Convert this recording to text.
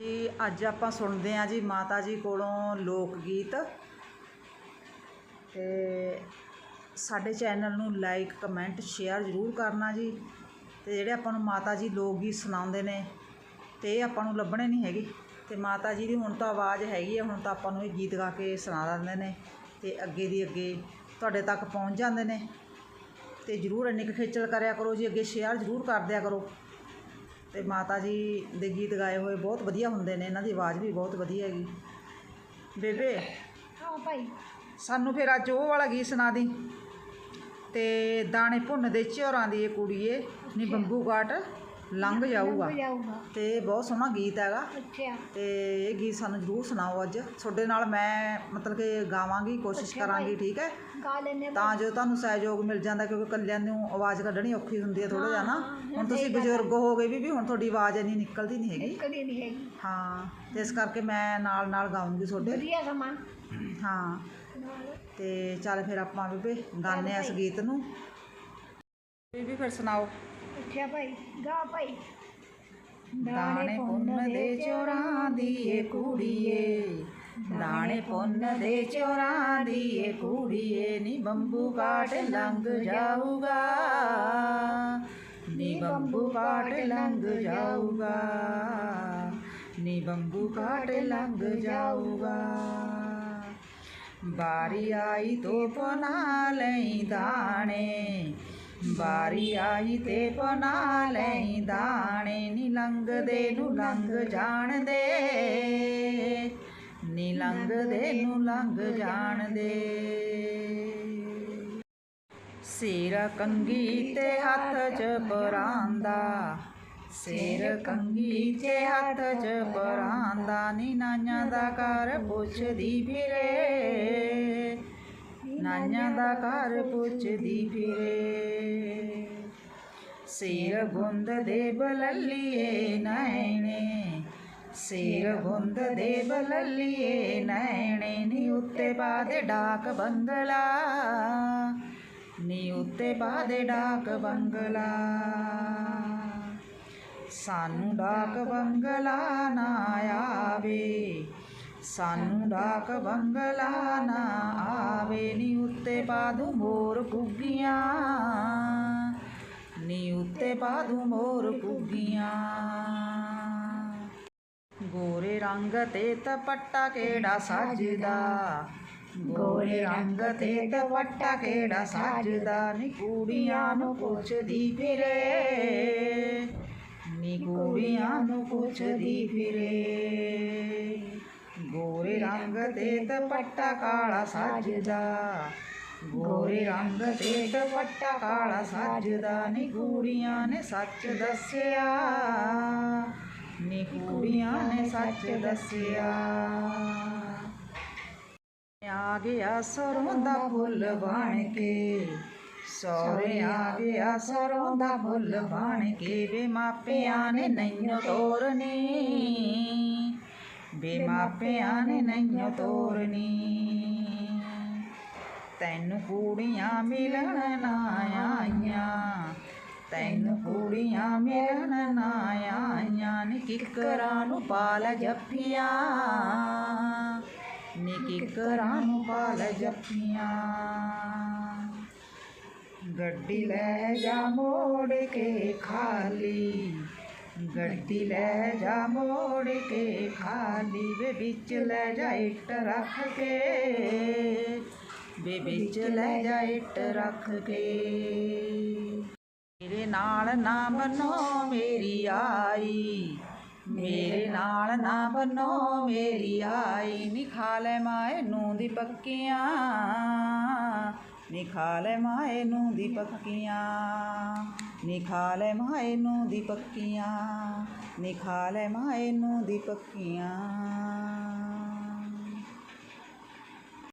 ਜੀ, ਅੱਜ ਆਪਾਂ ਸੁਣਦੇ ਹਾਂ ਜੀ ਮਾਤਾ ਜੀ ਕੋਲੋਂ ਲੋਕ ਗੀਤ। ਤੇ ਸਾਡੇ ਚੈਨਲ ਨੂੰ ਲਾਈਕ ਕਮੈਂਟ ਸ਼ੇਅਰ ਜ਼ਰੂਰ ਕਰਨਾ ਜੀ। ਤੇ ਜਿਹੜੇ ਆਪਾਂ ਨੂੰ ਮਾਤਾ ਜੀ ਲੋਕ ਗੀਤ ਸੁਣਾਉਂਦੇ ਨੇ, ਤੇ ਇਹ ਆਪਾਂ ਨੂੰ ਲੱਭਣੇ ਨਹੀਂ ਹੈਗੇ। ਤੇ ਮਾਤਾ ਜੀ ਦੀ ਹੁਣ ਤਾਂ ਆਵਾਜ਼ ਹੈਗੀ ਹੈ ਹੁਣ ਤਾਂ ਆਪਾਂ ਨੂੰ ਇਹ ਗੀਤ ਗਾ ਕੇ ਸੁਣਾ ਦਿੰਦੇ ਨੇ। ਤੇ ਅੱਗੇ ਦੀ ਅੱਗੇ ਤੁਹਾਡੇ ਤੱਕ ਪਹੁੰਚ ਜਾਂਦੇ ਨੇ। ਤੇ ਜ਼ਰੂਰ ਇੰਨੀ ਕੁ ਖੇਚਲ ਕਰਿਆ ਕਰੋ ਜੀ, ਅੱਗੇ ਸ਼ੇਅਰ ਜ਼ਰੂਰ ਕਰ ਦਿਆ ਕਰੋ। ਤੇ ਮਾਤਾ ਜੀ ਦੇ ਗੀਤ ਗਾਏ ਹੋਏ ਬਹੁਤ ਵਧੀਆ ਹੁੰਦੇ ਨੇ ਇਹਨਾਂ ਦੀ ਆਵਾਜ਼ ਵੀ ਬਹੁਤ ਵਧੀਆ ਹੈਗੀ। ਬੇਬੇ ਹਾਂ ਭਾਈ। ਸਾਨੂੰ ਫਿਰ ਅੱਜ ਉਹ ਵਾਲਾ ਗੀਤ ਸੁਣਾ ਦੀ। ਤੇ ਦਾਣੇ ਭੁੰਨਦੇ ਝੋਰਾਂ ਦੀ ਇਹ ਕੁੜੀਏ ਨੀ ਬੰਬੂ ਕਾਟ ਲੰਘ ਜਾਊਗਾ। ਤੇ ਇਹ ਬਹੁਤ ਸੋਹਣਾ ਗੀਤ ਹੈਗਾ। ਅੱਛਾ। ਤੇ ਇਹ ਗੀਤ ਸਾਨੂੰ ਜ਼ਰੂਰ ਸੁਣਾਓ ਅੱਜ। ਤੁਹਾਡੇ ਨਾਲ ਮੈਂ ਮਤਲਬ ਕਿ ਗਾਵਾਂਗੀ ਕੋਸ਼ਿਸ਼ ਕਰਾਂਗੀ। ਠੀਕ ਹੈ? ਗਾ ਲੈਨੇ ਤਾਂ ਜੋ ਤੁਹਾਨੂੰ ਸਹਿਯੋਗ ਮਿਲ ਜਾਂਦਾ ਕਿਉਂਕਿ ਕੱਲਿਆਂ ਨੂੰ ਆਵਾਜ਼ ਕੱਢਣੀ ਔਖੀ ਹੁੰਦੀ ਹੈ ਥੋੜਾ ਜਿਹਾ ਨਾ। ਹੁਣ ਤੁਸੀਂ ਬਜ਼ੁਰਗ ਹੋ ਗਏ ਵੀ ਵੀ ਹੁਣ ਤੁਹਾਡੀ ਆਵਾਜ਼ ਇੰਨੀ ਨਿਕਲਦੀ ਨਹੀਂ ਹੈਗੀ। ਕਦੀ ਨਹੀਂ ਹੈਗੀ। ਹਾਂ ਤੇ ਇਸ ਕਰਕੇ ਮੈਂ ਨਾਲ ਨਾਲ ਗਾਉਂਗੀ ਤੁਹਾਡੇ। ਵਧੀਆ ਸਮਾਂ। ਹਾਂ। ਤੇ ਚੱਲ ਫਿਰ ਆਪਾਂ ਬੀਬੇ ਗਾਣੇ ਇਸ ਗੀਤ ਨੂੰ। ਬੀਬੀ ਫਿਰ ਸੁਣਾਓ। ਅੱਛਾ ਭਾਈ ਗਾ ਭਾਈ। ਦਾਣੇ ਪੁੰਨ ਦੇ ਚੋਰਾਂ ਦੀ ਏ ਕੁੜੀਏ। ਦਾਣੇ ਪੁੰਨ ਦੇ ਚੋਰਾਂ ਦੀ ਏ ਕੁੜੀਏ। ਨੀ ਬੰਬੂ ਕਾਟ ਲੰਘ ਜਾਊਗਾ। ਨੀ ਬੰਬੂ ਕਾਟ ਲੰਘ ਜਾਊਗਾ। ਨੀ ਬੰਬੂ ਕਾਟ ਲੰਘ ਜਾਊਗਾ। ਬਾਰੀ ਆਈ ਤੋ ਪਨਾ ਲਈ ਦਾਣੇ। ਬਾਰੀ ਆਈ ਤੇ ਪਨਾ ਲਈ ਦਾਣੇ ਨੀ ਲੰਘਦੇ ਨੂੰ ਲੰਘ ਜਾਣਦੇ। ਨੀ ਲੰਘਦੇ ਨੂੰ ਲੰਘ ਜਾਣਦੇ। ਸਿਰ ਕੰਗੀ ਤੇ ਹੱਥ ਚ ਪਰਾਂਦਾ, ਸਿਰ ਕੰਗੀ ਤੇ ਹੱਥ ਚ ਪਰਾਂਦਾ ਨੀ ਨਾਈਆਂ ਦਾ ਘਰ ਪੁੱਛਦੀ ਫਿਰੇ। ਨਾਈਆਂ ਦਾ ਘਰ ਪੁੱਛਦੀ ਫਿਰੇ। ਸਿਰ ਗੁੰਦ ਦੇ ਬਲਲੀਏ ਨੈਣੇ, ਸਿਰ ਗੁੰਦ ਦੇ ਬਲਲੀਏ ਨੈਣੇ, ਨੀ ਉੱਤੇ ਪਾ ਦੇ ਡਾਕ ਬੰਗਲਾ, ਨੀ ਉੱਤੇ ਪਾ ਦੇ ਡਾਕ ਬੰਗਲਾ। ਸਾਨੂੰ ਡਾਕ ਬੰਗਲਾ ਨਾ ਆਵੇ, ਸਾਨੂੰ ਡਾਕ ਬੰਗਲਾ ਨਾ ਆਵੇ, ਨੀ ਉੱਤੇ ਪਾ ਦੂੰ ਮੋਰ ਕੁੱਗੀਆਂ ਨੀ ਉੱਤੇ ਪਾ ਦੂੰ ਮੋਰ ਪੁੱਗੀਆਂ ਗੋਰੇ ਰੰਗ ਤੇ ਤਪੱਟਾ ਕਿਹੜਾ ਸੱਜਦਾ? ਗੋਰੇ ਰੰਗ ਤੇ ਤਪੱਟਾ ਕਿਹੜਾ ਸੱਜਦਾ? ਨੀ ਕੁੜੀਆਂ ਨੂੰ ਪੁੱਛਦੀ ਫਿਰੇ। ਨੀ ਕੁੜੀਆਂ ਨੂੰ ਪੁੱਛਦੀ ਫਿਰੇ। ਗੋਰੇ ਰੰਗ ਤੇ ਤਪੱਟਾ ਕਾਲਾ ਸੱਜਦਾ। ਗੋਰੇ ਰੰਗ ਤੇ ਤਪੱਟਾ ਕਾਲਾ ਸੱਜਦਾ ਨੀ ਕੁੜੀਆਂ ਨੇ ਸੱਚ ਦੱਸਿਆ। ਨੀ ਕੁੜੀਆਂ ਨੇ ਸੱਚ ਦੱਸਿਆ। ਆ ਗਿਆ ਸਰੋਂ ਦਾ ਫੁੱਲ ਬਣ ਕੇ। ਸੋਰੇ ਆ ਗਿਆ ਸਰੋਂ ਦਾ ਫੁੱਲ ਬਣ ਕੇ। ਵੇ ਮਾਪਿਆਂ ਨੇ ਨੈਨੋ ਤੋਰਨੀ। ਵੇ ਮਾਪਿਆਂ ਨੇ ਨੈਨੋ ਤੋਰਨੀ। ਤੈਨੂੰ ਕੁੜੀਆਂ ਮਿਲਣ ਨਾ ਆਈਆਂ। ਤੈਨੂੰ ਕੁੜੀਆਂ ਮਿਲਣ ਨਾ ਆਈਆਂ। ਨੀ ਕਿਕਰਾਂ ਨੂੰ ਪਾਲ ਜੱਫੀਆਂ। ਨੀ ਕਿਕਰਾਂ ਨੂੰ ਪਾਲ ਜੱਫੀਆਂ। ਗੱਡੀ ਲੈ ਜਾ ਮੋੜ ਕੇ ਖਾਲੀ। ਗੱਡੀ ਲੈ ਜਾ ਮੋੜ ਕੇ ਖਾਲੀ। ਵੇ ਵਿੱਚ ਲੈ ਜਾ ਇੱਟ ਰੱਖ ਕੇ। ਵੇ ਵਿੱਚ ਲੈ ਜਾ ਇੱਟ ਰੱਖ ਕੇ। ਮੇਰੇ ਨਾਲ ਨਾ ਬਨੋ ਮੇਰੀ ਆਈ। ਮੇਰੇ ਨਾਲ ਨਾ ਬਨੋ ਮੇਰੀ ਆਈ। ਨੀ ਖਾ ਲੈ ਮਾਏ ਨੂੰ ਦੀ ਪੱਕੀਆਂ। ਨੀ ਲੈ ਮਾਏ ਨੂੰ ਦੀ ਪੱਕੀਆਂ। ਨੀ ਲੈ ਮਾਏ ਨੂੰ ਦੀ ਪੱਕੀਆਂ। ਨੀ ਲੈ ਮਾਏ ਨੂੰ ਦੀ ਪੱਕੀਆਂ।